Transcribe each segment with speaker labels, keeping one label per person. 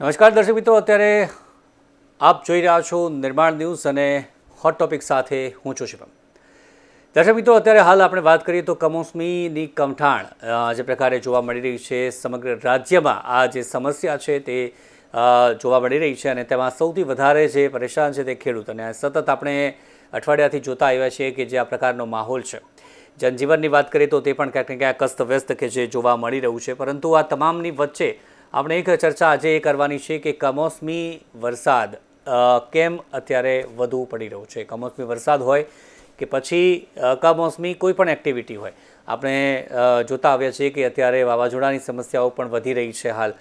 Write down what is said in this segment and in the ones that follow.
Speaker 1: નમસ્કાર દર્શક મિત્રો, અત્યારે આપ જોઈ રહ્યા છો નિર્માણ ન્યૂઝ અને હોટ ટોપિક સાથે હું છું શિવમ. દર્શક મિત્રો, અત્યારે હાલ આપણે વાત કરીએ તો કમોસમીની કમઠાણ જે પ્રકારે જોવા મળી રહી છે સમગ્ર રાજ્યમાં. આ જે સમસ્યા છે તે જોવા મળી રહી છે અને તેમાં સૌથી વધારે જે પરેશાન છે તે ખેડૂત અને સતત આપણે અઠવાડિયાથી જોતા આવ્યા છીએ કે જે આ પ્રકારનો માહોલ છે. જનજીવનની વાત કરીએ તો તે પણ ક્યાંક ને ક્યાંક અસ્તવ્યસ્ત કે જે જોવા મળી રહ્યું છે. પરંતુ આ તમામની વચ્ચે આપણે એક ચર્ચા આજે એ કરવાની છે કે કમોસમી વરસાદ કેમ અત્યારે વધુ પડી રહ્યો છે? કમોસમી વરસાદ હોય કે પછી કમોસમી કોઈ પણ એક્ટિવિટી હોય. આપણે જોતા આવ્યા છીએ કે અત્યારે વાવાઝોડાની સમસ્યાઓ પણ વધી રહી છે હાલ.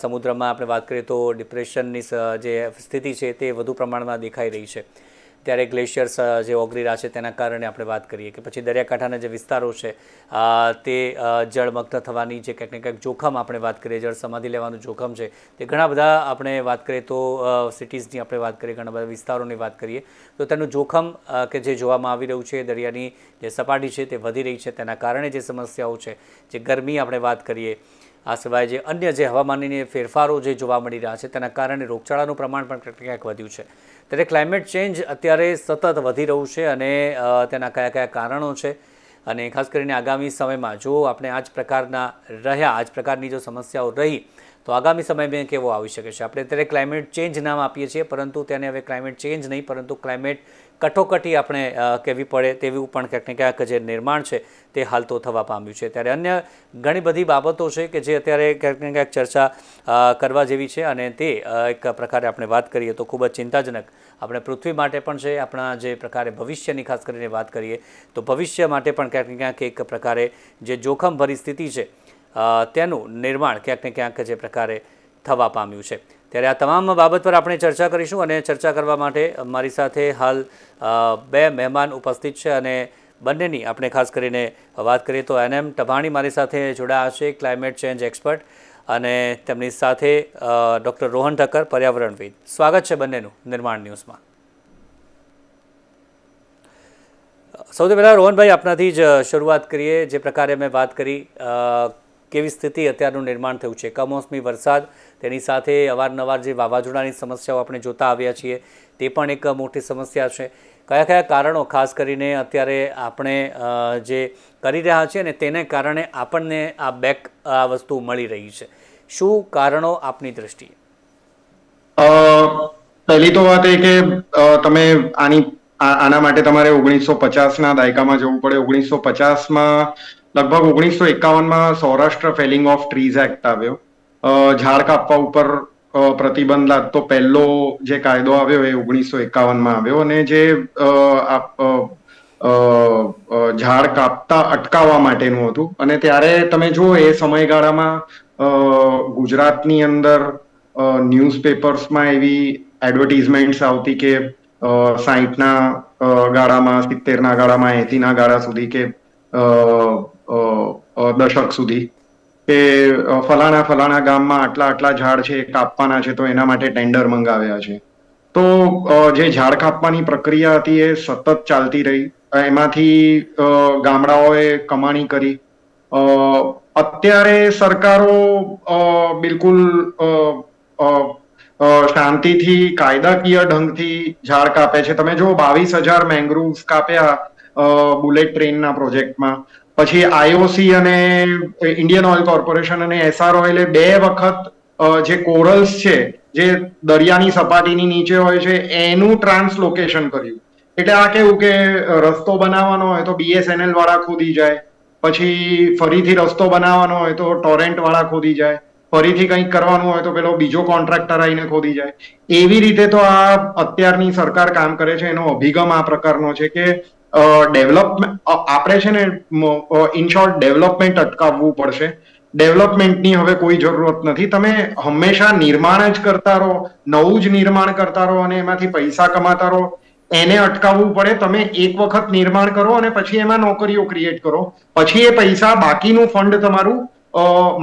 Speaker 1: સમુદ્રમાં આપણે વાત કરીએ તો ડિપ્રેશનની જે સ્થિતિ છે તે વધુ પ્રમાણમાં દેખાઈ રહી છે. ત્યારે ગ્લેશિયર્સ જે ઓગળી રહ્યા છે તેના કારણે આપણે વાત કરીએ કે પછી દરિયાકાંઠાના જે વિસ્તારો છે તે જળમગ્ન થવાની જે કંઈક ને કંઈક જોખમ આપણે વાત કરીએ, જળ સમાધિ લેવાનું જોખમ છે, તે ઘણા બધા આપણે વાત કરીએ તો સિટીઝની આપણે વાત કરીએ, ઘણા બધા વિસ્તારોની વાત કરીએ, તો તેનું જોખમ કે જે જોવામાં આવી રહ્યું છે, દરિયાની જે સપાટી છે તે વધી રહી છે, તેના કારણે જે સમસ્યાઓ છે, જે ગરમી આપણે વાત કરીએ, આ સિવાય જે અન્ય જે હવામાનની ફેરફારો જે જોવા મળી રહ્યા છે, તેના કારણે રોગચાળાનું પ્રમાણ પણ ક્યાંક વધ્યું છે. ત્યારે ક્લાઇમેટ ચેન્જ અત્યારે સતત વધી રહ્યું છે અને તેના કયા કયા કારણો છે અને ખાસ કરીને આગામી સમયમાં જો આપણે આ જ પ્રકારના રહ્યા આ જ પ્રકારની જો સમસ્યાઓ રહી તો આગામી સમયમાં કેવો આવી શકે છે. આપણે અત્યારે ક્લાઇમેટ ચેન્જ નામ આપીએ છીએ, પરંતુ તેને હવે ક્લાઇમેટ ચેન્જ નહીં, પરંતુ ક્લાઇમેટ કટોકટી આપણે કહેવી પડે તેવું પણ ક્યાંક ક્યાંક જે નિર્માણ છે તે હાલ તો થવા પામ્યું છે. ત્યારે અન્ય ઘણી બધી બાબતો છે કે જે અત્યારે ક્યાંક ક્યાંક ચર્ચા કરવા જેવી છે અને તે એક પ્રકારે આપણે વાત કરીએ તો ખૂબ જ ચિંતાજનક. આપણે પૃથ્વી માટે પણ છે, આપણા જે પ્રકારે ભવિષ્યની ખાસ કરીને વાત કરીએ તો ભવિષ્ય માટે પણ ક્યાંક ક્યાંક એક પ્રકારે જે જોખમભરી સ્થિતિ છે તેનું નિર્માણ ક્યાંક ને ક્યાંક જે પ્રકારે થવા પામ્યું છે. ત્યારે આ તમામ બાબત પર આપણે ચર્ચા કરીશું અને ચર્ચા કરવા માટે મારી સાથે હાલ બે મહેમાન ઉપસ્થિત છે અને બંનેની આપણે ખાસ કરીને વાત કરીએ તો એનએમ ટભાણી મારી સાથે જોડાયા છે, ક્લાઇમેટ ચેન્જ એક્સપર્ટ અને તેમની સાથે ડૉક્ટર રોહન ઠક્કર, પર્યાવરણવિદ. સ્વાગત છે બંનેનું નિર્માણ ન્યૂઝમાં. સૌથી પહેલાં રોહનભાઈ, આપનાથી જ શરૂઆત કરીએ. જે પ્રકારે મેં વાત કરી કેવી સ્થિતિ અત્યારનું નિર્માણ થયું છે? કમોસમી વરસાદ, તેની સાથે અવારનવાર જે વાવાઝોડાની સમસ્યાઓ આપણે જોતા આવ્યા છીએ, તે પણ એક મોટી સમસ્યા છે. કયા કયા કારણો, ખાસ કરીને અત્યારે આપણે જે કરી રહ્યા છીએ ને તેને કારણે આપણને આ બેક, આ વસ્તુ મળી રહી છે. શું કારણો આપની દ્રષ્ટિએ?
Speaker 2: પહેલી તો વાત એ કે તમે આની આના માટે તમારે ઓગણીસો પચાસના દાયકામાં જવું પડે. ઓગણીસો પચાસમાં લગભગ ઓગણીસો એકાવનમાં Saurashtra felling of trees act આવ્યો. ઝાડ કાપવા ઉપર પ્રતિબંધ લાગતો પહેલો જે કાયદો આવ્યો એ ઓગણીસો એકાવનમાં આવ્યો અને જે ઝાડ કાપતા અટકાવવા માટેનું હતું. અને ત્યારે તમે જુઓ એ સમયગાળામાં ગુજરાતની અંદર ન્યૂઝપેપર્સમાં એવી એડવર્ટિઝમેન્ટ્સ આવતી કે સાહીઠના ગાળામાં, સિત્તેરના ગાળામાં, એસીના ગાળા સુધી કે દશક સુધી કે ફલાણા ફલાણા ગામમાં આટલા આટલા ઝાડ છે કાપવાના છે, તો એના માટે ટેન્ડર મંગાવ્યા છે. તો જે ઝાડ કાપવાની પ્રક્રિયા હતી એ સતત ચાલતી રહી. એમાંથી ગામડાઓએ કમાણી કરી. અત્યારે સરકારો બિલકુલ શાંતિથી, કાયદાકીય ઢંગથી ઝાડ કાપે છે. તમે જો બાવીસ હજાર મેંગ્રુવ્સ કાપ્યા બુલેટ ટ્રેનના પ્રોજેક્ટમાં પછી આઈઓસી અને ઇન્ડિયન ઓઇલ કોર્પોરેશન અને એસઆર ઓઇલે બે વખત જે કોરલ્સ છે, જે દરિયાની સપાટીની નીચે હોય છે, એનું ટ્રાન્સલોકેશન કર્યું. એટલે આ કેવું કે રસ્તો બનાવવાનો હોય તો બીએસએનએલ વાળા ખોદી જાય, પછી ફરીથી રસ્તો બનાવવાનો હોય તો ટોરેન્ટ વાળા ખોદી જાય, ફરીથી કંઈક કરવાનું હોય તો પેલો બીજો કોન્ટ્રાક્ટર આવીને ખોદી જાય. એવી રીતે તો આ અત્યારની સરકાર કામ કરે છે, એનો અભિગમ આ પ્રકારનો છે કે ડેવલપમેન્ટ આપણે છે ને ઇન શોર્ટ ડેવલપમેન્ટ અટકાવવું પડશે. ડેવલપમેન્ટની હવે કોઈ જરૂરત નથી. તમે હંમેશા નિર્માણ જ કરતા રહો, નવું જ નિર્માણ કરતા રહો અને એમાંથી પૈસા કમાતા રહો. એને અટકાવવું પડે, તમે એક વખત નિર્માણ કરો અને પછી એમાં નોકરીઓ ક્રિએટ કરો. પછી એ પૈસા બાકીનું ફંડ તમારું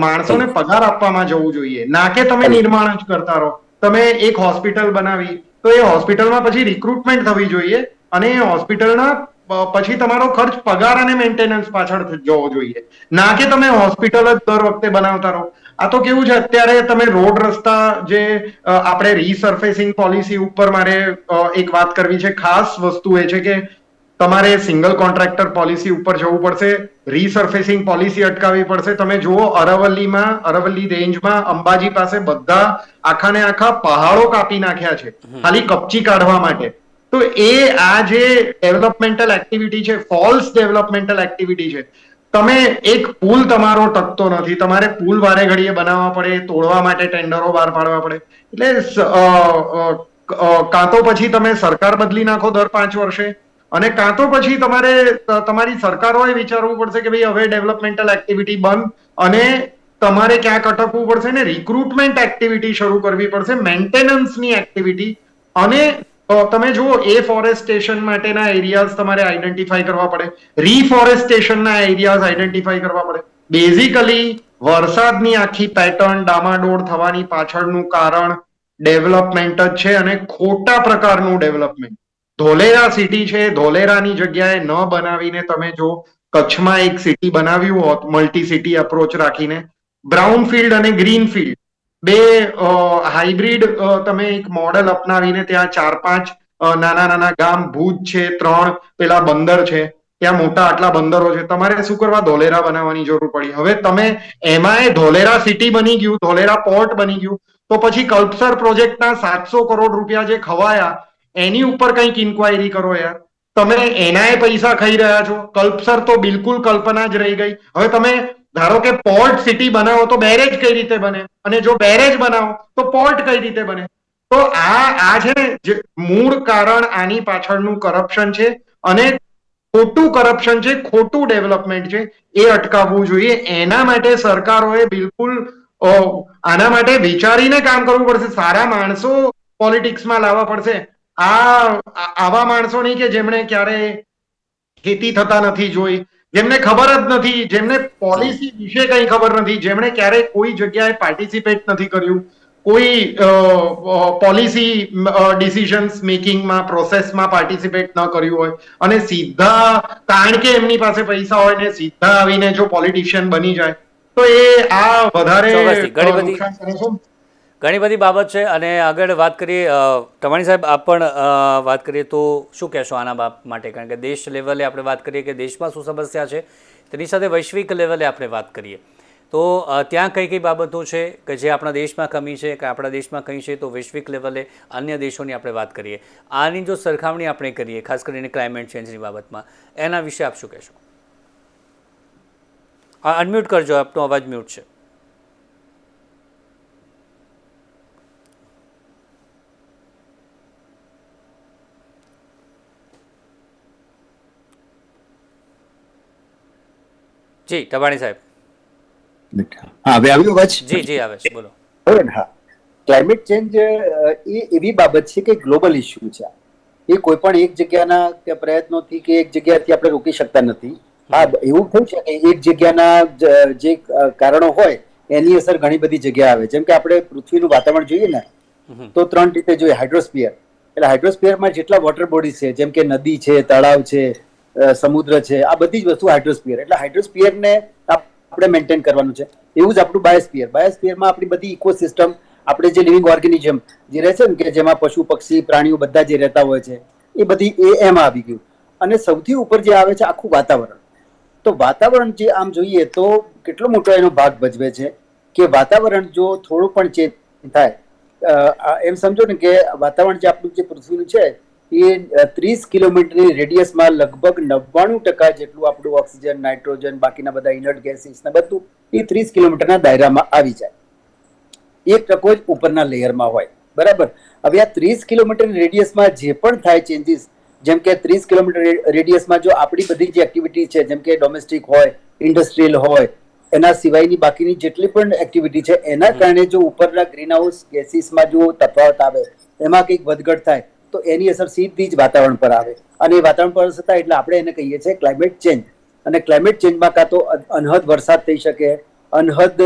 Speaker 2: માણસોને પગાર આપવામાં જવું જોઈએ. ના કે તમે નિર્માણ જ કરતા રહો. તમે એક હોસ્પિટલ બનાવી, તો એ હોસ્પિટલમાં પછી રિક્રુટમેન્ટ થવી જોઈએ અને એ હોસ્પિટલના પછી તમારો ખર્ચ પગાર અને મેન્ટેનન્સ પાછળ જવો જોઈએ. ના કે તમે હોસ્પિટલ જ દર વખતે બનાવતા રહો. આ તો કેવું છે અત્યારે તમે રોડ રસ્તા જે આપણે રીસર્ફેસિંગ પોલિસી ઉપર મારે એક વાત કરવી છે. ખાસ વસ્તુ એ છે કે તમારે સિંગલ કોન્ટ્રાક્ટર પોલિસી ઉપર જવું પડશે. રીસર્ફેસિંગ પોલિસી અટકાવવી પડશે. તમે જુઓ અરવલ્લીમાં અરવલ્લી રેન્જમાં અંબાજી પાસે બધા આખા ને આખા પહાડો કાપી નાખ્યા છે. ખાલી કપચી કાઢવા માટે. તો એ આ જે ડેવલપમેન્ટલ એક્ટિવિટી છે ફોલ્સ ડેવલપમેન્ટલ એક્ટિવિટી છે, તમે એક પુલ તમારો ટકતો નથી. તમારે પુલ વારે ઘડીએ બનાવવા પડે, તોડવા માટે ટેન્ડરો બહાર પાડવા પડે. એટલે કાં તો પછી તમે સરકાર બદલી નાખો દર પાંચ વર્ષે, અને કાં તો પછી તમારે તમારી સરકારોએ વિચારવું પડશે કે ભાઈ હવે ડેવલપમેન્ટલ એક્ટિવિટી બંધ, અને તમારે ક્યાંક અટકવું પડશે ને રિક્રુટમેન્ટ એક્ટિવિટી શરૂ કરવી પડશે મેન્ટેનન્સની એક્ટિવિટી અને અ, તમે જુઓ એ ફોરેસ્ટેશન માટેના એરિયાઝ તમારે આઈડેન્ટિફાઈ કરવા પડે. રિફોરેસ્ટેશનના એરિયાઝ આઈડેન્ટિફાઈ કરવા પડે. બેઝિકલી વરસાદની આખી પેટર્ન ડામાડોળ થવાની પાછળનું કારણ ડેવલપમેન્ટ જ છે અને ખોટા પ્રકારનું ડેવલપમેન્ટ ધોલેરા સિટી છે ધોલેરાની જગ્યાએ ન બનાવીને તમે જો કચ્છમાં એક સિટી બનાવ્યું હોત મલ્ટી સિટી અપ્રોચ રાખીને બ્રાઉન ફિલ્ડ અને ગ્રીન ફિલ્ડ બે હાઇબ્રિડ તમે એક મોડેલ અપનાવીને ત્યાં ચાર, પાંચ નાના નાના ગામ, ભુજ છે, ત્રણ, પેલા બંદર છે, ત્યાં મોટા આટલા બંદરો છે. તમારે શું કરવા? ધોલેરા બનાવવાની જરૂર પડી. હવે તમે એમાંય ધોલેરા સિટી બની ગયું, ધોલેરા પોર્ટ બની ગયું, તો પછી કલ્પસર પ્રોજેક્ટના સાતસો કરોડ રૂપિયા જે ખવાયા, એની ઉપર કંઈક ઇન્ક્વાયરી કરો યાર. તમે એનાય પૈસા ખાઈ રહ્યા છો. કલ્પસર તો બિલકુલ કલ્પના જ રહી ગઈ. હવે તમે ધારો કે પોર્ટ સિટી બનાવો તો બેરેજ કઈ રીતે બને? અને જો બેરેજ બનાવો તો પોર્ટ કઈ રીતે બને? તો આ આ છે ને મૂળ કારણ આની પાછળનું કરપ્શન છે અને ખોટું કરપ્શન છે, ખોટું ડેવલપમેન્ટ છે, એ અટકાવવું જોઈએ. એના માટે સરકારોએ બિલકુલ આના માટે વિચારીને કામ કરવું પડશે. સારા માણસો પોલિટિક્સમાં લાવવા પડશે. આ- આવા માણસો નહીં કે જેમણે ક્યારે ખેતી થતા નથી જોઈ. જેમને ખબર જ નથી જેમને પોલિસી વિશે કઈ ખબર નથી જેમણે ક્યારેય કોઈ જગ્યાએ પાર્ટિસિપેટ નથી કર્યું કોઈ પોલિસી ડિસિઝન્સ મેકિંગમાં પ્રોસેસમાં પાર્ટિસિપેટ ન કર્યું હોય. અને સીધા કારણ કે એમની પાસે પૈસા હોય ને સીધા આવીને જો પોલિટિશિયન બની જાય તો એ આ વધારે નુકસાન કરે છે.
Speaker 1: ઘણી બધી બાબત છે અને આગળ વાત કરીએ ટવાણી સાહેબ, આપ પણ વાત કરીએ તો શું કહેશો આના બાબ માટે? કારણ કે દેશ લેવલે આપણે વાત કરીએ કે દેશમાં શું સમસ્યા છે, તેની સાથે વૈશ્વિક લેવલે આપણે વાત કરીએ. તો ત્યાં કઈ કઈ બાબતો છે કે જે આપણા દેશમાં કમી છે, કે આપણા દેશમાં કઈ છે, તો વૈશ્વિક લેવલે અન્ય દેશોની આપણે વાત કરીએ. આની જો સરખામણી આપણે કરીએ, ખાસ કરીને ક્લાઇમેટ ચેન્જની બાબતમાં, એના વિશે આપ શું કહેશો? અનમ્યુટ કરજો, આપનો અવાજ મ્યુટ છે. જી ટબાણી સાહેબ.
Speaker 3: હા હવે આવ્યો અવાજ?
Speaker 1: જી જી આવે છે બોલો.
Speaker 3: બરાબર હા. ક્લાઇમેટ ચેન્જ એ એવી બાબત છે કે ગ્લોબલ ઇશ્યુ છે. એ કોઈ પણ એક જગ્યાના કે પ્રયત્નોથી કે એક જગ્યાથી આપણે રોકી શકતા નથી. હા એવું થયું છે કે એક જગ્યાના જે કારણો હોય એની અસર ઘણી બધી જગ્યાએ આવે. જેમ કે આપણે પૃથ્વીનું વાતાવરણ જોઈએ ને તો ત્રણ રીતે જોઈએ. હાઇડ્રોસ્ફિયર એટલે હાઇડ્રોસ્ફિયરમાં જેટલા વોટર બોડીઝ છે જેમ કે નદી છે તળાવ છે સમુદ્ર છે, આ બધી જ વસ્તુ હાઇડ્રોસ્ફિયર. એટલે હાઇડ્રોસ્ફિયરને આપણે મેન્ટેન કરવાનું છે. એવું જ આપણું બાયોસ્પિયર બાયોસ્ફિયરમાં આપણી બધી ઇકોસિસ્ટમ આપણે જે લિવિંગ ઓર્ગેનિઝમ જે રહે છે ને, કે જેમાં પશુ, પક્ષી, પ્રાણીઓ બધા જે રહેતા હોય છે, એ બધી એ એમાં આવી ગયું. અને સૌથી ઉપર જે આવે છે આખું વાતાવરણ. તો વાતાવરણ જે આમ જોઈએ તો કેટલો મોટો એનો ભાગ ભજવે છે કે વાતાવરણ જો થોડું પણ ચેન્જ થાય એમ સમજો ને કે વાતાવરણ જે આપણું જે પૃથ્વીનું છે એ ત્રીસ કિલોમીટરની રેડિયસમાં લગભગ નવ્વાણું ટકા જેટલું આપણું ઓક્સિજન નાઇટ્રોજન બાકીના બધા ઇનર્ટ ગેસીસ ને બધું એ ત્રીસ કિલોમીટરના દાયરામાં આવી જાય. એક ટકો જ ઉપરના લેયરમાં હોય. બરાબર? હવે આ ત્રીસ કિલોમીટર રેડિયસમાં જે પણ થાય ચેન્જીસ જેમ કે ત્રીસ કિલોમીટર રેડિયસમાં જો આપણી બધી જે એક્ટિવિટી છે જેમ કે ડોમેસ્ટિક હોય ઇન્ડસ્ટ્રીયલ હોય એના સિવાયની બાકીની જેટલી પણ એક્ટિવિટી છે એના કારણે જો ઉપરના ગ્રીન હાઉસ ગેસીસમાં જો તફાવત આવે એમાં કંઈક વધઘટ થાય તો એની અસર સીધી જ વાતાવરણ પર આવે. અને એ વાતાવરણ પર થતા એટલે આપણે એને કહીએ છીએ ક્લાઇમેટ ચેન્જ અને ક્લાઇમેટ ચેન્જમાં કાં તો અનહદ વરસાદ થઈ શકે, અનહદ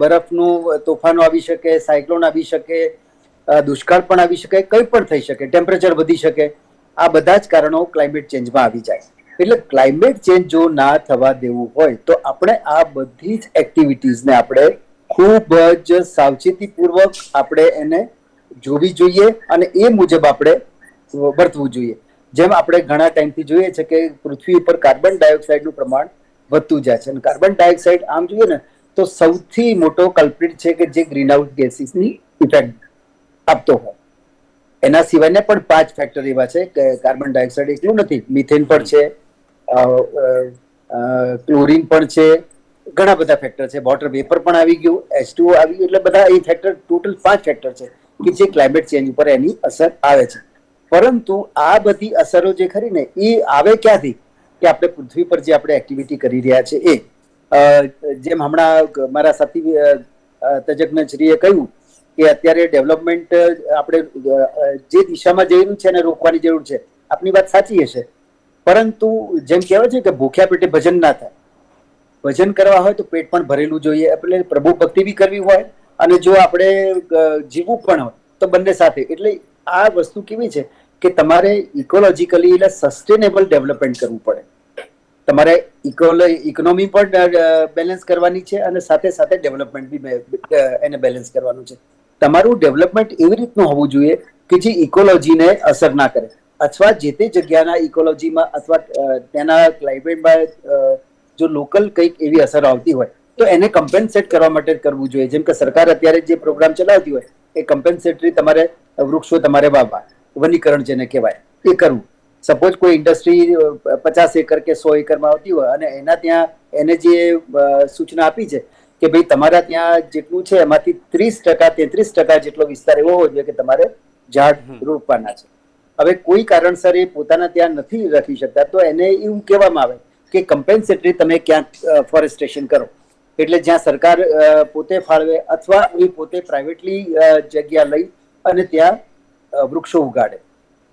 Speaker 3: બરફનું તોફાનો આવી શકે સાયક્લોન આવી શકે દુષ્કાળ પણ આવી શકે, કંઈ પણ થઈ શકે ટેમ્પરેચર વધી શકે, આ બધા જ કારણો ક્લાઇમેટ ચેન્જમાં આવી જાય. એટલે ક્લાઇમેટ ચેન્જ જો ના થવા દેવું હોય તો આપણે આ બધી જ એક્ટિવિટીઝને આપણે ખૂબ જ સાવચેતીપૂર્વક આપણે એને જોવી જોઈએ અને એ મુજબ આપણે વર્તવું જોઈએ. જેમ આપણે ઘણા ટાઈમથી જોઈએ છે કે પૃથ્વી ઉપર કાર્બન ડાયોક્સાઇડનું પ્રમાણ વધતું જાય છે. અને કાર્બન ડાયોક્સાઇડ આમ જોઈએ ને, તો સૌથી મોટો કલ્પ્રિટ છે કે જે ગ્રીનહાઉસ ગેસીસની ઇફેક્ટ આપતો હોય. એના સિવાયને પણ પાંચ ફેક્ટર એવા છે કે કાર્બન ડાયોક્સાઇડ એકલું નથી. મિથેન પણ છે ક્લોરિન પણ છે, ઘણા બધા ફેક્ટર છે. વોટર વેપર પણ આવી ગયું એચ ટુ આવી ગયું, એટલે બધા એ ફેક્ટર ટોટલ પાંચ ફેક્ટર છે. કે જે ક્લાઇમેટ ચેન્જ ઉપર એની અસર આવે છે. પરંતુ આ બધી અસરો જે ખરી ને, એ આવે ક્યાંથી? કે આપણે પૃથ્વી પર જે આપણે એક્ટિવિટી કરી રહ્યા છે, એ. જેમ હમણાં મારા સાથી તજજ્ઞશ્રીએ કહ્યું કે અત્યારે ડેવલપમેન્ટ આપણે જે દિશામાં જઈ રહ્યું છે એને રોકવાની જરૂર છે, આપની વાત સાચી હશે. પરંતુ જેમ કહેવાય છે કે ભૂખ્યા પેટે ભજન ના થાય. ભજન કરવા હોય તો પેટ પણ ભરેલું જોઈએ. એટલે પ્રભુ ભક્તિ બી કરવી હોય અને જો આપણે જીવવું પણ હોય તો બંને સાથે. એટલે આ વસ્તુ કેવી છે કે તમારે ઇકોલોજીકલી એટલે સસ્ટેનેબલ ડેવલપમેન્ટ કરવું પડે. તમારે ઇકોલો ઇકોનોમી પણ બેલેન્સ કરવાની છે અને સાથે સાથે ડેવલપમેન્ટ બી એને બેલેન્સ કરવાનું છે. તમારું ડેવલપમેન્ટ એવી રીતનું હોવું જોઈએ કે જે ઇકોલોજીને અસર ના કરે. અથવા જે તે જગ્યાના ઇકોલોજીમાં અથવા તેના ક્લાઇમેટમાં જો લોકલ કંઈક એવી અસર આવતી હોય તો એને કમ્પેન્સેટ કરવા માટે કરવું જોઈએ. જેમ કે સરકાર અત્યારે જે પ્રોગ્રામ ચલાવતી હોય એ કમ્પેન્સેટરી તમારે વૃક્ષો તમારે વાવવા વનીકરણ જેને કહેવાય એ કરવું. સપોઝ કોઈ ઇન્ડસ્ટ્રી પચાસ એકર કે સો એકરમાં આવતી હોય અને એના ત્યાં એને જે સૂચના આપી છે કે ભાઈ તમારા ત્યાં જેટલું છે એમાંથી ત્રીસ ટકા તેત્રીસ ટકા જેટલો વિસ્તાર એવો હોવો જોઈએ કે તમારે ઝાડ રોપવાના છે. હવે કોઈ કારણસર એ પોતાના ત્યાં નથી રાખી શકતા તો એને એવું કહેવામાં આવે કે કમ્પેન્સેટરી તમે ક્યાંક ફોરેસ્ટેશન કરો. એટલે જ્યાં સરકાર પોતે ફાળવે અથવા એ પોતે પ્રાઇવેટલી જગ્યા લઈ અને ત્યાં વૃક્ષો ઉગાડે.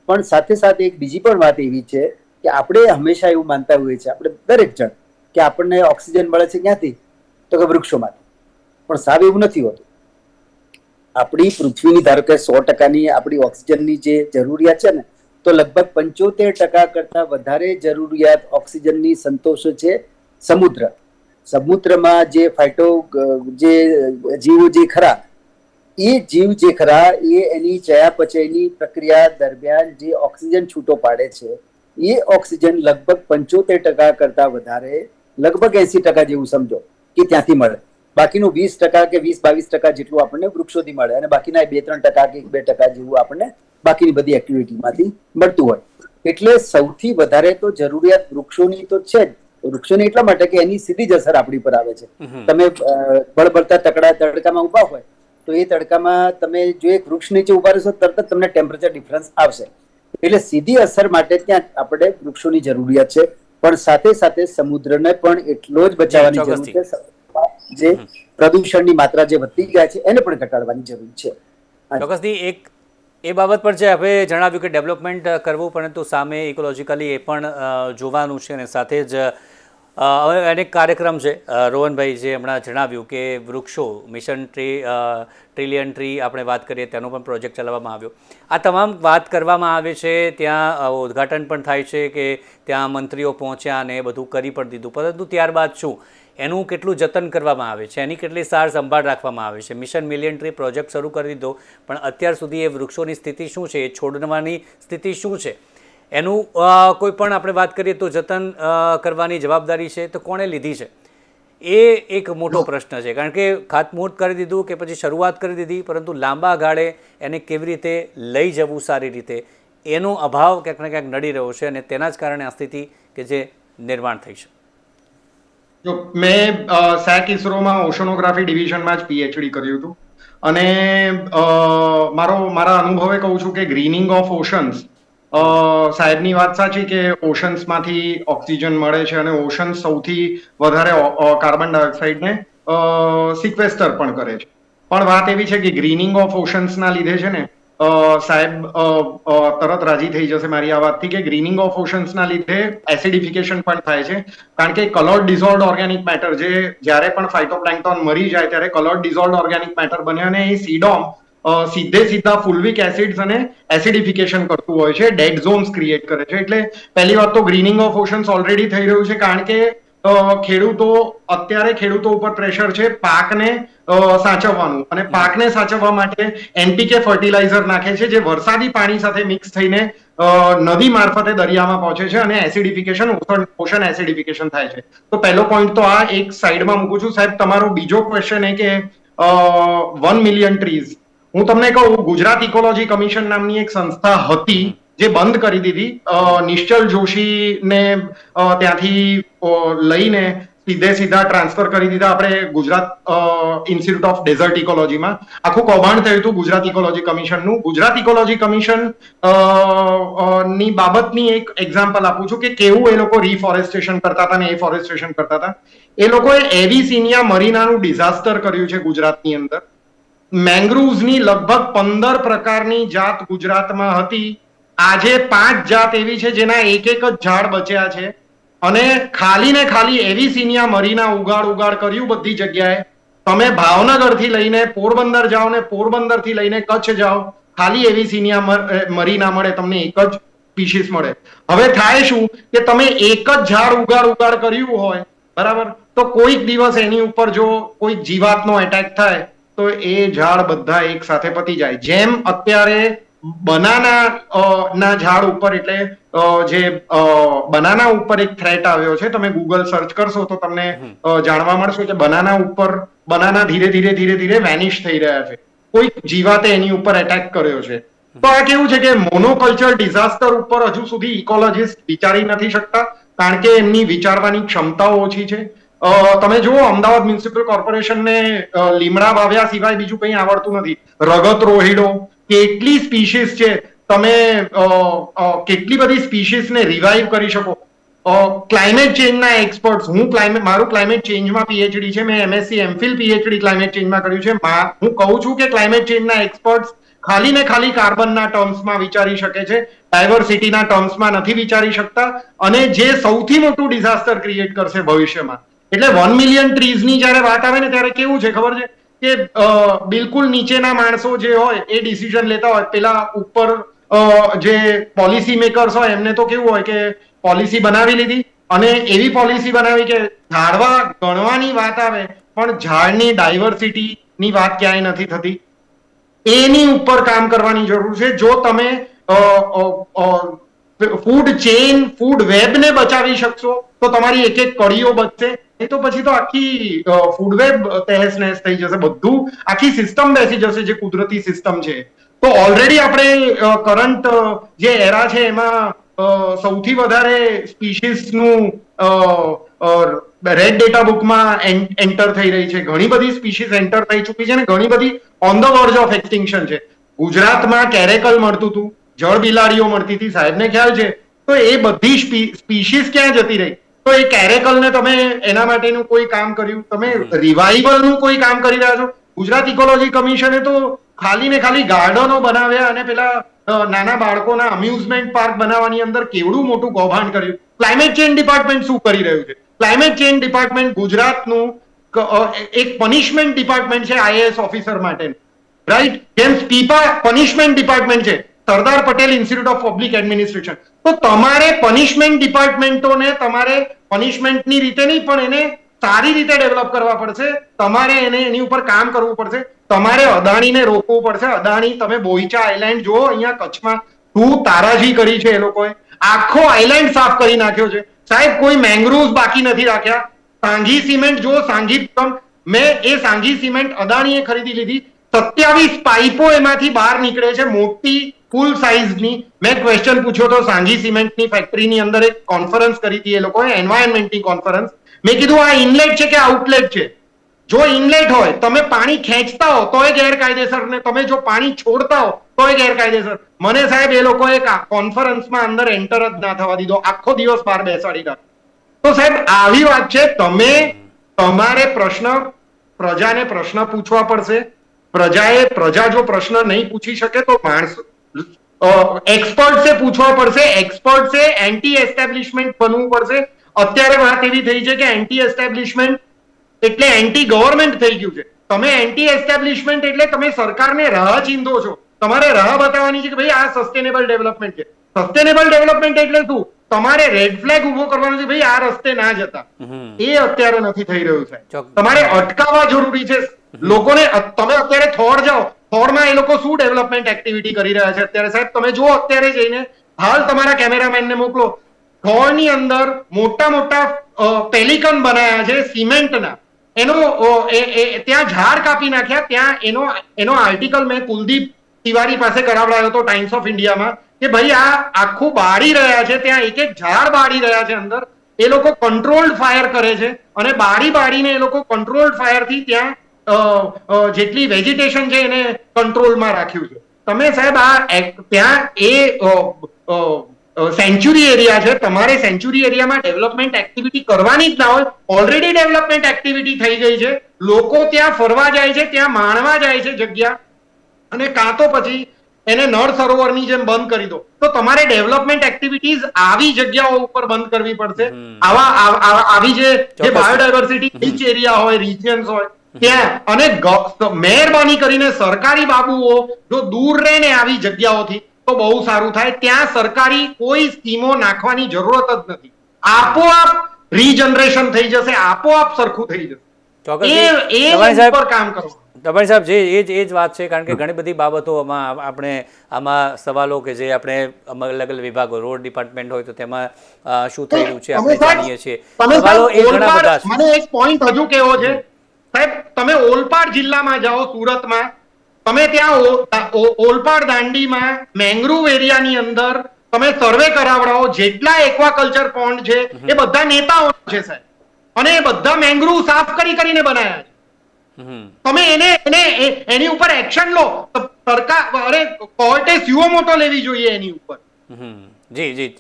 Speaker 3: પણ સાથે સાથે એક બીજી પણ વાત એવી છે કે આપણે હંમેશા એવું માનતા હોઈએ છીએ, આપણે દરેક જણ, કે આપણને ઓક્સિજન મળે છે ક્યાંથી? તો કે વૃક્ષોમાંથી. પણ સાવ એવું નથી હોતું. આપણી પૃથ્વીની ધારો કે સો ટકાની આપણી ઓક્સિજનની જે જરૂરિયાત છે ને, તો લગભગ પંચોતેર ટકા કરતા વધારે જરૂરિયાત ઓક્સિજનની સંતોષ છે સમુદ્ર. સમુદ્રમાં જે ફાઇટો, જે જીવો જે ખરા, એ જીવ જે ખરા, એ એની ચયાપચયની પ્રક્રિયા દરમિયાન જે ઓક્સિજન છૂટો પાડે છે, એ ઓક્સિજન લગભગ પંચોતેર ટકા કરતા વધારે, લગભગ એસી ટકા જેવું સમજો, કે ત્યાંથી મળે. બાકીનું વીસ ટકા કે વીસ બાવીસ ટકા જેટલું આપણને વૃક્ષોથી મળે અને બાકીના બે ત્રણ ટકા કે બે ટકા જેવું આપણને બાકીની બધી એક્ટિવિટીમાંથી મળતું હોય. એટલે સૌથી વધારે તો જરૂરિયાત વૃક્ષોની તો છે જ. વૃક્ષોની એટલા માટે કે એની સીધી જ અસર આપણી પર આવે છે. તમે બળબળતા તકડા તડકામાં ઊભા હોય તો એ તડકામાં તમે જો એક વૃક્ષ નીચે ઊભા રહેશો તરત જ તમને ટેમ્પરેચર ડિફરન્સ આવશે. એટલે સીધી અસર માટે ત્યાં આપણે વૃક્ષોની જરૂરિયાત છે. પણ સાથે સાથે સમુદ્રને પણ એટલો જ બચાવવાની જરૂર છે. જે પ્રદૂષણની માત્રા જે વધતી જાય છે એને પણ ઘટાડવાની જરૂર છે.
Speaker 1: ચોક્કસથી એક એ બાબત પર જે હવે જણાવ્યું કે ડેવલપમેન્ટ કરવું પરંતુ સામે ઇકોલોજીકલી એ પણ જોવાનું છે અને સાથે જ હવે અનેક કાર્યક્રમ છે. રોહનભાઈ જે હમણાં જણાવ્યું કે વૃક્ષો, મિશન ટ્રી ટ્રિલિયન ટ્રી આપણે વાત કરીએ, તેનો પણ પ્રોજેક્ટ ચલાવવામાં આવ્યો. આ તમામ વાત કરવામાં આવે છે, ત્યાં ઉદ્ઘાટન પણ થાય છે કે ત્યાં મંત્રીઓ પહોંચ્યા અને બધું કરી પણ દીધું. પરંતુ ત્યારબાદ શું? એનું કેટલું જતન કરવામાં આવે છે? એની કેટલી સાર સંભાળ રાખવામાં આવે છે? મિશન મિલિયન ટ્રી પ્રોજેક્ટ શરૂ કરી દીધો, પણ અત્યાર સુધી એ વૃક્ષોની સ્થિતિ શું છે? એ છોડવાની સ્થિતિ શું છે? એનું કોઈ પણ આપણે વાત કરીએ તો જતન કરવાની જવાબદારી છે, તો કોણે લીધી છે? એ એક મોટો પ્રશ્ન છે, કારણ કે ખાતમુહૂર્ત કરી દીધું કે પછી શરૂઆત કરી દીધી, પરંતુ લાંબા ગાળે એને કેવી રીતે લઈ જવું સારી રીતે, એનો અભાવ ક્યાંક ને ક્યાંક નડી રહ્યો છે અને તેના જ કારણે આ સ્થિતિ કે જે નિર્માણ થઈ છે.
Speaker 2: જો મેં સેક ઇસરોમાં ઓશનોગ્રાફી ડિવિઝનમાં જ પીએચડી કર્યું હતું. અને મારો, મારા અનુભવે કહું છું કે ગ્રીનિંગ ઓફ ઓશન્સ સાહેબની વાત સાચી કે ઓશન્સમાંથી ઓક્સિજન મળે છે અને ઓશન સૌથી વધારે કાર્બન ડાયોક્સાઇડને સિક્વેસ્ટર પણ કરે છે. પણ વાત એવી છે કે ગ્રીનિંગ ઓફ ઓશન્સના લીધે છે ને સાહેબ તરત રાજી થઈ જશે મારી આ વાતથી કે ગ્રીનિંગ ઓફ ઓશન્સના લીધે એસિડિફિકેશન પણ થાય છે. કારણ કે કલર્ડ ડિઝોલ્ડ ઓર્ગેનિક મેટર જે જ્યારે પણ ફાઇટોપ્લેન્ટોન મરી જાય ત્યારે કલર્ડ ડિઝોલ્ડ ઓર્ગેનિક મેટર બને અને એ સીડોમ સીધે સીધા ફુલવિક એસિડ્સ અને એસિડિફિકેશન કરતું હોય છે ડેડ ઝોન્સ ક્રિએટ કરે છે. એટલે પહેલી વાત તો ગ્રીનિંગ ઓફ ઓશન્સ ઓલરેડી થઈ રહ્યું છે કારણ કે ખેડૂતો અત્યારે ખેડૂતો ઉપર પ્રેશર છે પાકને સાચવવાનું. અને પાકને સાચવવા માટે એનપીકે ફર્ટિલાઇઝર નાખે છે જે વરસાદી પાણી સાથે મિક્સ થઈને નદી મારફતે દરિયામાં પહોંચે છે અને એસિડિફિકેશન ઓશન એસિડિફિકેશન થાય છે. તો પહેલો પોઈન્ટ તો આ એક સાઈડમાં મૂકું છું. સાહેબ તમારો બીજો ક્વેશ્ચન એ કે વન મિલિયન ટ્રીઝ હું તમને કહું, ગુજરાત ઇકોલોજી કમિશન નામની એક સંસ્થા હતી જે બંધ કરી દીધી. નિશ્ચલ જોશીને ત્યાંથી લઈને સીધે સીધા ટ્રાન્સફર કરી દીધા. આપણે ગુજરાત ઇન્સ્ટિટ્યૂટ ઓફ ડેઝર્ટ ઇકોલોજીમાં આખું કૌભાંડ થયું હતું ગુજરાત ઇકોલોજી કમિશનનું. ગુજરાત ઇકોલોજી કમિશનની બાબતની એક એક્ઝામ્પલ આપું છું કે કેવું એ લોકો રિફોરેસ્ટેશન કરતા હતા ને એફોરેસ્ટેશન કરતા હતા. એ લોકોએ એવી સિનિયા મરીનાનું ડિઝાસ્ટર કર્યું છે ગુજરાતની અંદર. મેંગ્રુવ્સની લગભગ પંદર પ્રકારની જાત ગુજરાતમાં હતી. આજે પાંચ જાત એવી છે જેના એક એક જ ઝાડ બચ્યા છે. અને ખાલી ને ખાલી એવી સિનિયા મરીના ઉગાડ ઉગાડ કર્યું બધી જગ્યાએ. તમે ભાવનગરથી લઈને પોરબંદર જાઓ ને પોરબંદરથી લઈને કચ્છ જાઓ, ખાલી એવી સિનિયા મરીના મળે, તમને એક જ પીસીસ મળે. હવે થાય શું કે તમે એક જ ઝાડ ઉગાડ ઉગાડ કર્યું હોય, બરાબર? તો કોઈક દિવસ એની ઉપર જો કોઈક જીવાતનો એટેક થાય તો એ ઝાડ બધા એક સાથે પતી જાય. જેમ અત્યારે બનાના ના ઝાડ ઉપર એટલે જે બનાના ઉપર એક થ્રેટ આવ્યો છે તમે ગૂગલ સર્ચ કરશો તો તમને જાણવા મળશે કે બનાના ઉપર બનાના ધીરે ધીરે ધીરે ધીરે વેનિશ થઈ રહ્યા છે. કોઈક જીવાતે એની ઉપર એટેક કર્યો છે. તો આ કેવું છે કે મોનોકલ્ચર ડિઝાસ્ટર ઉપર હજુ સુધી ઇકોલોજીસ્ટ વિચારી નથી શકતા કારણ કે એમની વિચારવાની ક્ષમતાઓ ઓછી છે. તમે જુઓ, અમદાવાદ મ્યુનિસિપલ કોર્પોરેશનને લીમડા વાવ્યા સિવાય બીજું કંઈ આવડતું નથી. રગત રોહિડો, કેટલી સ્પીસીસ છે? તમે કેટલી બધી સ્પીશીસને રિવાઈવ કરી શકો? ક્લાઇમેટ ચેન્જના એક્સપર્ટ હું ક્લાઇમેટ મારું ક્લાઇમેટ ચેન્જમાં પીએચડી છે, મેં એમએસસી એમફિલ પીએચડી ક્લાઇમેટ ચેન્જમાં કર્યું છે. હું કહું છું કે ક્લાઇમેટ ચેન્જના એક્સપર્ટ ખાલી ને ખાલી કાર્બનના ટર્મ્સમાં વિચારી શકે છે. ડાયવર્સિટીના ટર્મ્સમાં નથી વિચારી શકતા. અને જે સૌથી મોટું ડિઝાસ્ટર ક્રિએટ કરશે ભવિષ્યમાં. એટલે વન મિલિયન ટ્રીઝની જ્યારે વાત આવે ને ત્યારે કેવું છે ખબર છે? કે બિલકુલ નીચેના માણસો જે હોય એ ડિસિઝન લેતા હોય. પેલા ઉપર જે પોલિસી મેકર્સ હોય એમને તો કેવું હોય કે પોલિસી બનાવી લીધી અને એવી પોલિસી બનાવી કે ઝાડવા ગણવાની વાત આવે, પણ ઝાડની ડાયવર્સિટી ની વાત ક્યાંય નથી થતી. એની ઉપર કામ કરવાની જરૂર છે. જો તમે ફૂડ ચેઇન ફૂડ વેબ ને બચાવી શકશો. તો તમારી એક એક કડીઓ બચશે. નહીં તો પછી તો આખી ફૂડ વેબ તહેસ નહેસ થઈ જશે બધું. આખી સિસ્ટમ બેસી જશે જે કુદરતી સિસ્ટમ છે. તો ઓલરેડી આપણે કરંટ જે એરા છે એમાં સૌથી વધારે સ્પીસીસનું રેડ ડેટા બુકમાં એન્ટર થઈ રહી છે. ઘણી બધી સ્પીશીસ એન્ટર થઈ ચૂકી છે અને ઘણી બધી on the verge of extinction છે. ગુજરાતમાં કેરેકલ મળતું હતું. જળ બિલાડીઓ મળતી હતી સાહેબને ખ્યાલ છે? તો એ બધી સ્પીસીસ ક્યાં જતી રહી? તો એ કેરેકલને તમે એના માટેનું કોઈ કામ કર્યું? તમે રિવાઇવલનું કોઈ કામ કરી રહ્યા છો? ગુજરાત ઇકોલોજી કમિશને તો ખાલી ને ખાલી ગાર્ડનો બનાવ્યા અને પેલા નાના બાળકોના અમ્યુઝમેન્ટ પાર્ક બનાવવાની અંદર કેવડું મોટું કૌભાંડ કર્યું? ક્લાઇમેટ ચેન્જ ડિપાર્ટમેન્ટ શું કરી રહ્યું છે? ક્લાઇમેટ ચેન્જ ડિપાર્ટમેન્ટ ગુજરાતનું એક પનિશમેન્ટ ડિપાર્ટમેન્ટ છે આઈએએસ ઓફિસર માટે રાઈટ? જેમ સ્પીપા પનિશમેન્ટ ડિપાર્ટમેન્ટ છે Sardar Patel institute of public administration તો તમારે પનિશમેન્ટ ડિપાર્ટમેન્ટોને તમારે પનિશમેન્ટની રીતે નહીં, પણ એને સારી રીતે ડેવલપ કરવા પડશે. તમારે એને એની ઉપર કામ કરવું પડશે. તમારે અદાણીને રોકવું પડશે. અદાણી, તમે બોઈચા આઈલેન્ડ જુઓ, અહીંયા કચ્છમાં શું તારાજી કરી છે એ લોકોએ. આખો આઈલેન્ડ સાફ કરી નાખ્યો છે. સાહેબ, કોઈ મેંગ્રુવ્સ બાકી નથી રાખ્યા. સાંઘી સિમેન્ટ જો સાંઘી મેં એ સાંઘી સિમેન્ટ અદાણીએ ખરીદી લીધી. સત્યાવીસ પાઇપો એમાંથી બહાર નીકળે છે. મોટી ફૂલ સાઇઝની, મેં ક્વેશ્ચન પૂછ્યો તો સાંઘી સિમેન્ટની ફેક્ટરીની અંદર એક કોન્ફરન્સ કરી હતી એ લોકોએ એન્વાયરમેન્ટની કોન્ફરન્સ મેં કીધું, આ ઇનલેટ છે કે આઉટલેટ છે? જો ઇનલેટ હોય, તમે પાણી ખેંચતા હો તોય ગેરકાયદેસર ને તમે જો પાણી છોડતા હો તોય ગેરકાયદેસર. મને સાહેબ, એ લોકોએ કોન્ફરન્સમાં અંદર એન્ટર જ ના થવા દીધો. આખો દિવસ બહાર બેસાડી રાખ્યો તો સાહેબ, આવી વાત છે. તમે, તમારે પ્રશ્ન, પ્રજાને પ્રશ્ન પૂછવા પડશે. પ્રજાએ, પ્રજા જો પ્રશ્ન નહીં પૂછી શકે તો માણસ એક્સપર્ટ્સે પૂછવા પડશે. એક્સપર્ટ્સે એન્ટી એસ્ટેબ્લિશમેન્ટ બનવું પડશે. અત્યારે વાત એવી થઈ છે કે એન્ટી એસ્ટેબ્લિશમેન્ટ એટલે એન્ટી ગવર્મેન્ટ થઈ ગયું છે. તમે એન્ટી એસ્ટેબ્લિશમેન્ટ એટલે તમે સરકારને રાહ ચીંધો છો. તમારે રાહ બતાવવાની છે કે ભાઈ આ સસ્ટેનેબલ ડેવલપમેન્ટ છે. સસ્ટેનેબલ ડેવલપમેન્ટ એટલે શું? તમારે રેડ ફ્લેગ ઊભો કરવાનો છે ભાઈ આ રસ્તે ના જતા. એ અત્યારે નથી થઈ રહ્યું છે તમારે અટકાવવા જરૂરી છે. લોકોને તમે અત્યારે થોડ જાઓ. થોડમાં એ લોકો શું ડેવલપમેન્ટ એક્ટિવિટી કરી રહ્યા છે? અત્યારે સાહેબ, તમે જુઓ અત્યારે જઈને, હાલ તમારા કેમેરામેનને મોકલો. થોડની અંદર મોટા મોટા પેલિકન બનાયા છે સિમેન્ટના એનો ત્યાં ઝાડ કાપી નાખ્યા, ત્યાં એનો એનો આર્ટિકલ મેં કુલદીપ તિવારી પાસે કરાવડાયો હતો ટાઈમ્સ ઓફ ઇન્ડિયામાં કે ભાઈ આ આખું બાળી રહ્યા છે, ત્યાં એક એક ઝાડ બાળી રહ્યા છે અંદર. એ લોકો કંટ્રોલ્ડ ફાયર કરે છે અને બાળી બાળીને એ લોકો કંટ્રોલ્ડ ફાયરથી ત્યાં જેટલી વેજીટેશન છે એને કંટ્રોલમાં રાખ્યું છે. તમે સાહેબ આ ત્યાં એ સેન્ચુરી એરિયા છે. તમારે સેન્ચુરી એરિયામાં ડેવલપમેન્ટ એક્ટિવિટી કરવાની જ ના હોય. ઓલરેડી ડેવલપમેન્ટ એક્ટિવિટી થઈ ગઈ છે. લોકો ત્યાં ફરવા જાય છે ત્યાં માણવા જાય છે જગ્યા. અને કાં તો પછી એને નળ સરોવરની જેમ બંધ કરી દો. તો તમારે ડેવલપમેન્ટ એક્ટિવિટીઝ આવી જગ્યાઓ ઉપર બંધ કરવી પડશે. આવા આવા- જે બાયોડાયવર્સિટી રીચ એરિયા હોય રિજિયન્સ હોય ત્યાં અને મહેરબાની કરીને સરકારી બાબુઓ જો દૂર રહે ને આવી જગ્યાઓથી તો બહુ સારું થાય. ત્યાં સરકારી કોઈ સ્કીમો નાખવાની જરૂરત જ નથી. આપોઆપ રીજનરેશન થઈ જશે આપોઆપ સરખું થઈ જશે. એ એ
Speaker 1: તમારી સાહેબ
Speaker 2: ઉપર કામ કરો.
Speaker 1: તમારી સાહેબ જે એ જ એ જ વાત છે કારણ કે ઘણી બધી બાબતો આપણે આમાં સવાલો કે જે આપણે અલગ અલગ વિભાગો રોડ ડિપાર્ટમેન્ટ હોય તો તેમાં શું થઈ રહ્યું છે આપણે જાણીએ છીએ. સવાલો એ ઘણા બધા
Speaker 2: મને એક પોઈન્ટ હજુ કેવો છે? સાહેબ તમે ઓલપાડ જિલ્લામાં જાઓ સુરતમાં. તમે ત્યાં ઓલપાડ દાંડીમાં મેંગ્રુવ એરિયાની અંદર તમે સર્વે કરાવડાવો. જેટલા એક્વાકલ્ચર પોન્ડ છે એ બધા નેતાઓ છે સાહેબ. અને એ બધા મેંગ્રુવ સાફ કરી કરીને બનાવ્યા છે. તમે એને એને એની ઉપર એક્શન લો. સરકાર અરે કોર્ટે સ્યુઓ મોટો લેવી જોઈએ એની ઉપર.
Speaker 1: જી જી.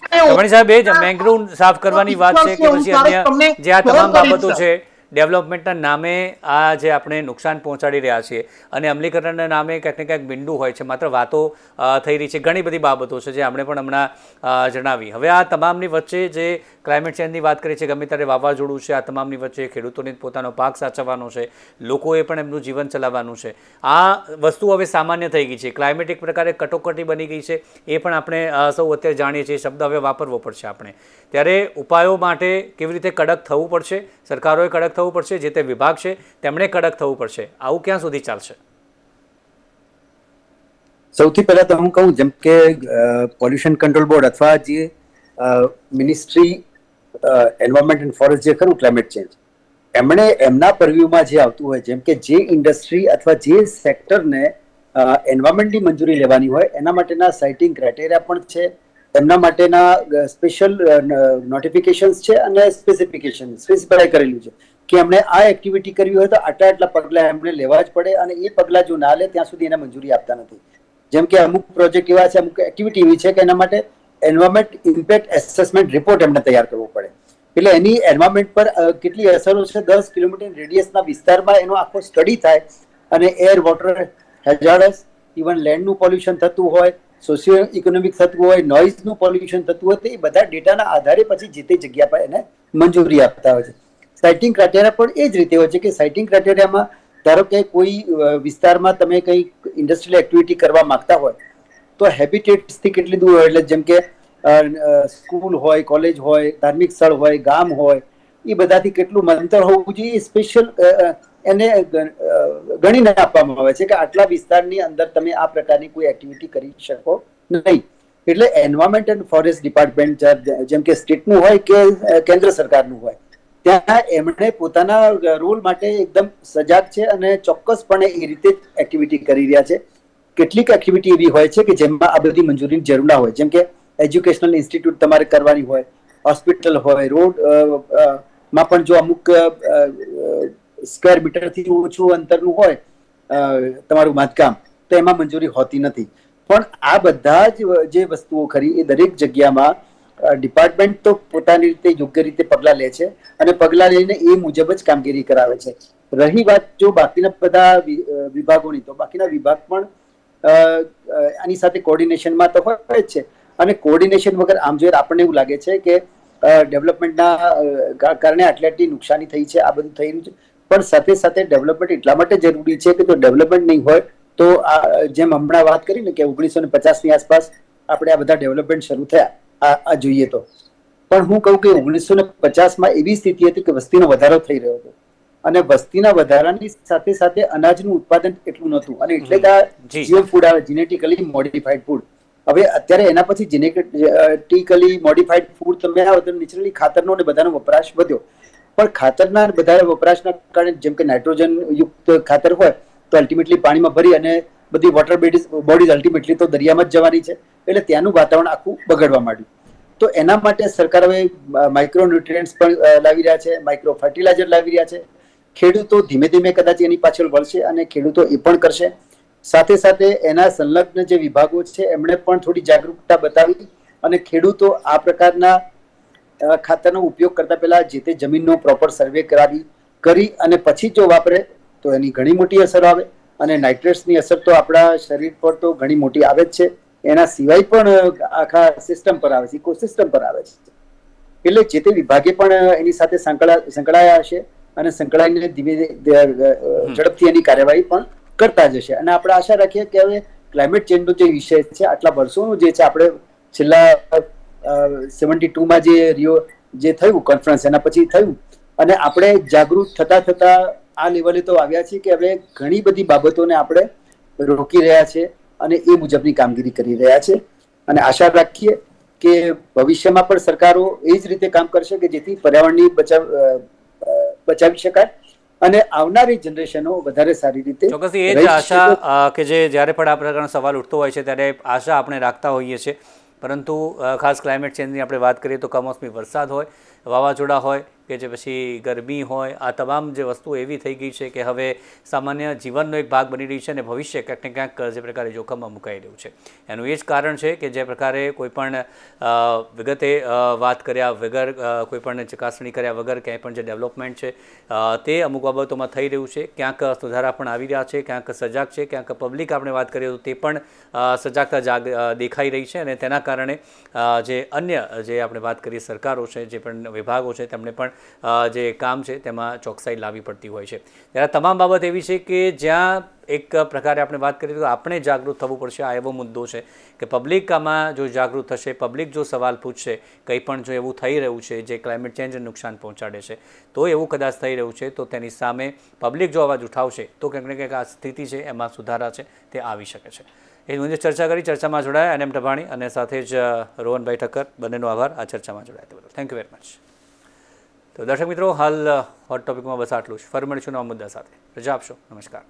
Speaker 1: સાહેબ એ જ મેંગ્રુવ સાફ કરવાની વાત છે કે પછી અન્ય જે આ તમામ બાબતો છે ડેવલપમેન્ટના નામે આ જે આપણે નુકસાન પહોંચાડી રહ્યા છીએ અને અમલીકરણના નામે ક્યાંક ને ક્યાંક બિંદુ હોય છે, માત્ર વાતો થઈ રહી છે. ઘણી બધી બાબતો છે જે આપણે પણ હમણાં જણાવી. હવે આ તમામની વચ્ચે જે ક્લાઇમેટ ચેન્જની વાત કરી છે, ગમે ત્યારે વાવાઝોડું છે, આ તમામની વચ્ચે ખેડૂતોને પોતાનો પાક સાચવવાનો છે, લોકોએ પણ એમનું જીવન ચલાવવાનું છે. આ વસ્તુ હવે સામાન્ય થઈ ગઈ છે. ક્લાઇમેટ એક પ્રકારે કટોકટી બની ગઈ છે, એ પણ આપણે સૌ અત્યારે જાણીએ છીએ શબ્દ હવે વાપરવો પડશે આપણે. ત્યારે ઉપાયો માટે કેવી રીતે કડક થવું પડશે, સરકારોએ કડક થવું પડશે, જે તે વિભાગ છે, તેમણે કડક થવું પડશે. આવું ક્યાં સુધી ચાલશે?
Speaker 3: સૌથી પહેલા તો હું કહું, જેમ કે પોલ્યુશન કંટ્રોલ બોર્ડ અથવા જે મિનિસ્ટ્રી એન્વાયરમેન્ટ એન્ડ ફોરેસ્ટ જે ખરું ક્લાઇમેટ ચેન્જ એમણે એમના પરવ્યુમાં જે આવતું હોય, જેમ કે જે ઇન્ડસ્ટ્રી અથવા જે સેક્ટરને એન્વાયરમેન્ટની મંજૂરી લેવાની હોય, એના માટેના સાઇટિંગ ક્રાઇટેરિયા પણ છે. એમના માટેના સ્પેશિયલ નોટિફિકેશન્સ છે અને સ્પેસિફિકેશન સ્પેસિફાય કરેલું છે. કે એમણે આ એક્ટિવિટી કરવી હોય તો આટલા આટલા પગલાં એમણે લેવા જ પડે અને એ પગલાં જો ના લે, ત્યાં સુધી એને મંજૂરી આપતા નથી. જેમ કે અમુક પ્રોજેક્ટ એવા છે, અમુક એક્ટિવિટી એવી છે કે એના માટે એન્વાયરમેન્ટ ઇમ્પેક્ટ એસેસમેન્ટ રિપોર્ટ એમને તૈયાર કરવો પડે. એટલે એની એન્વાયરમેન્ટ પર કેટલી અસરો છે, દસ કિલોમીટર રેડિયસના વિસ્તારમાં એનો આખો સ્ટડી થાય અને એર વોટર હેઝાર્ડસ ઇવન લેન્ડનું પોલ્યુશન થતું હોય સોશિયો ઇકોનોમિક થતું હોય નોઇઝનું પોલ્યુશન થતું હોય, તો એ બધા ડેટાના આધારે પછી જે તે જગ્યા પર એને મંજૂરી આપતા હોય છે. સાઇટિંગ ક્રાઇટેરિયા પણ એ જ રીતે હોય છે કે સાઇટિંગ ક્રાઇટેરિયામાં ધારો કે કોઈ વિસ્તારમાં તમે કંઈ ઇન્ડસ્ટ્રીયલ એક્ટિવિટી કરવા માંગતા હોય, તો હેબિટેટ્સથી કેટલી દૂર હોય? એટલે જેમ કે સ્કૂલ હોય કોલેજ હોય, ધાર્મિક સ્થળ હોય, ગામ હોય, એ બધાથી કેટલું મંતર હોવું જોઈએ? એ સ્પેશિયલ એને ગણીને આપવામાં આવે છે કે આટલા વિસ્તારની અંદર તમે આ પ્રકારની કોઈ એક્ટિવિટી કરી શકો નહીં. એટલે એન્વાયરમેન્ટ એન્ડ ફોરેસ્ટ ડિપાર્ટમેન્ટ જેમ કે સ્ટેટનું હોય કે કેન્દ્ર સરકારનું હોય ત્યાં એમણે પોતાના રોલ માટે એકદમ સજાગ છે અને ચોક્કસપણે એ રીતે એક્ટિવિટી કરી રહ્યા છે. કેટલીક એક્ટિવિટી એવી હોય છે કે જેમાં આ બધી મંજૂરીની જરૂર ના હોય. જેમ કે એજ્યુકેશનલ ઇન્સ્ટિટ્યૂટ તમારે કરવાની હોય હોસ્પિટલ હોય રોડમાં પણ જો અમુક સ્ક્વેર મીટરથી ઓછું અંતરનું હોય તમારું બાંધકામ, તો એમાં મંજૂરી હોતી નથી. પણ આ બધા જ જે વસ્તુઓ ખરી એ દરેક જગ્યામાં ડિપાર્ટમેન્ટ તો પોતાની રીતે યોગ્ય રીતે પગલાં લે છે અને પગલાં લઈને એ મુજબ જ કામગીરી કરાવે છે. રહી વાત જો બાકીના બધા વિભાગોની, તો બાકીના વિભાગ પણ આની સાથે કોર્ડિનેશનમાં તો હોય જ છે. અને કોર્ડિનેશન વગર આમ જોઈએ આપણને એવું લાગે છે કે ડેવલપમેન્ટના કારણે આટલી આટલી નુકસાની થઈ છે, આ બધું થઈ રહ્યું છે. પણ સાથે સાથે ડેવલપમેન્ટ એટલા માટે જરૂરી છે કે જો ડેવલપમેન્ટ નહીં હોય, તો જેમ હમણાં વાત કરી ને કે ઓગણીસો ને પચાસની આસપાસ આપણે આ બધા ડેવલપમેન્ટ શરૂ થયા. આ જોઈએ તો. પણ હું કહું કે ઓગણીસો ને પચાસમાં એવી સ્થિતિ હતી કે વસ્તીનો વધારો થઈ રહ્યો હતો. અને વસ્તીના વધારાની સાથે સાથે અનાજનું ઉત્પાદન એટલું નહોતું. અને એટલે કે
Speaker 1: જી.
Speaker 3: જીઓ ફૂડ આવે જીનેટિકલી મોડિફાઈડ ફૂડ હવે અત્યારે એના પછી જીનેટિકલી મોડિફાઈડ ફૂડ તમે આવો તો નેચરલી ખાતરનો અને બધાનો વપરાશ વધ્યો. પણ ખાતરના બધા વપરાશના કારણે જેમ કે નાઇટ્રોજન યુક્ત ખાતર હોય તો અલ્ટિમેટલી પાણીમાં ભરી અને બધી વોટર બોડીઝ બોડીઝ અલ્ટિમેટલી તો દરિયામાં જ જવાની છે. એટલે ત્યાંનું વાતાવરણ આખું બગડવા માંડ્યું. તો એના માટે સરકાર હવે માઇક્રો ન્યુટ્રિયન્ટ્સ પણ લાવી રહ્યા છે માઇક્રો ફર્ટિલાઇઝર લાવી રહ્યા છે. ખેડૂતો ધીમે ધીમે કદાચ એની પાછળ વળશે અને ખેડૂતો એ પણ કરશે. સાથે સાથે એના સંલગ્ન જે વિભાગો છે, એમણે પણ થોડી જાગૃતતા બતાવી અને ખેડૂતો આ પ્રકારના ખાતરનો ઉપયોગ કરતા પહેલા જે તે જમીનનો પ્રોપર સર્વે કરાવી, કરી અને પછી જો વાપરે તો એની ઘણી મોટી અસર આવે. અને નાઇટ્રેટ્સની અસર તો આપણા શરીર પર તો ઘણી મોટી આવે જ છે. એના સિવાય પણ આખા સિસ્ટમ પર આવે છે ઇકોસિસ્ટમ પર આવે છે. એટલે જે તે વિભાગે પણ એની સાથે સંકળા, સંકળાયા હશે અને સંકળાઈને ધીમે ઝડપથી એની કાર્યવાહી પણ કરતા જશે. અને આપણે આશા રાખીએ કે હવે ક્લાઇમેટ ચેન્જનો જે વિષય છે, આટલા વર્ષોનું જે છે, આપણે છેલ્લા સેવન્ટી ટુમાં જે રિયો જે થયું કોન્ફરન્સ એના પછી થયું. અને આપણે જાગૃત થતા થતા આ લેવલે તો આવ્યા છીએ કે હવે ઘણી બધી બાબતોને આપણે રોકી રહ્યા છે અને એ મુજબની કામગીરી કરી રહ્યા છે. અને આશા રાખીએ કે ભવિષ્યમાં પણ સરકારો એ જ રીતે કામ કરશે કે જેથી પર્યાવરણની બચાવ બચાવી શકાય અને આવનારી જનરેશનો વધારે સારી રીતે
Speaker 1: ચોક્કસ એ જ આશા કે જે જ્યારે પણ આ પ્રકારનો સવાલ ઉઠતો હોય છે ત્યારે આશા આપણે રાખતા હોઈએ છીએ. પરંતુ ખાસ ક્લાઇમેટ ચેન્જની આપણે વાત કરીએ તો કમોસમી વરસાદ હોય વાવાઝોડા હોય કે જે પછી ગરમી હોય, આ તમામ જે વસ્તુ એવી થઈ ગઈ છે કે હવે સામાન્ય જીવનનો એક ભાગ બની રહી છે અને ભવિષ્ય ક્યાંક ને ક્યાંક જે પ્રકારે જોખમમાં મુકાઈ રહ્યું છે. એનું એ જ કારણ છે કે જે પ્રકારે કોઈપણ વિગતે વાત કર્યા વગર કોઈપણ ચકાસણી કર્યા વગર ક્યાંય પણ જે ડેવલપમેન્ટ છે તે અમુક બાબતોમાં થઈ રહ્યું છે. ક્યાંક સુધારા પણ આવી રહ્યા છે, ક્યાંક સજાગ છે, ક્યાંક પબ્લિક આપણે વાત કરીએ તો તે પણ સજાગતા જાગ દેખાઈ રહી છે અને તેના કારણે જે અન્ય જે આપણે વાત કરીએ સરકારો છે, જે પણ વિભાગો છે તેમણે પણ જે કામ છે તેમાં ચોકસાઈ લાવવી પડતી હોય છે. ત્યારે તમામ બાબત એવી છે કે જ્યાં એક પ્રકારે આપણે વાત કરીએ તો આપણે જાગૃત થવું પડશે. આ એવો મુદ્દો છે કે પબ્લિક આમાં જો જાગૃત થશે, પબ્લિક જો સવાલ પૂછશે, કંઈ પણ જો એવું થઈ રહ્યું છે જે ક્લાઇમેટ ચેન્જને નુકસાન પહોંચાડે છે, તો એવું કદાચ થઈ રહ્યું છે, તો તેની સામે પબ્લિક જો અવાજ ઉઠાવશે, તો કંઈક ને કંઈક આ સ્થિતિ છે એમાં સુધારા છે, તે આવી શકે છે. એ મુજબ ચર્ચા કરી, ચર્ચામાં જોડાયા એન એમ ટભાણી અને સાથે જ રોહનભાઈ ઠક્કર. બંનેનો આભાર. આ ચર્ચામાં જોડાયા બદલ. થેન્ક યુ વેરી મચ તો દર્શક મિત્રો, હાલ હોટ ટોપિકમાં બસ આટલું જ. ફરી મળીશું નવા મુદ્દા સાથે. રજા આપશો. નમસ્કાર.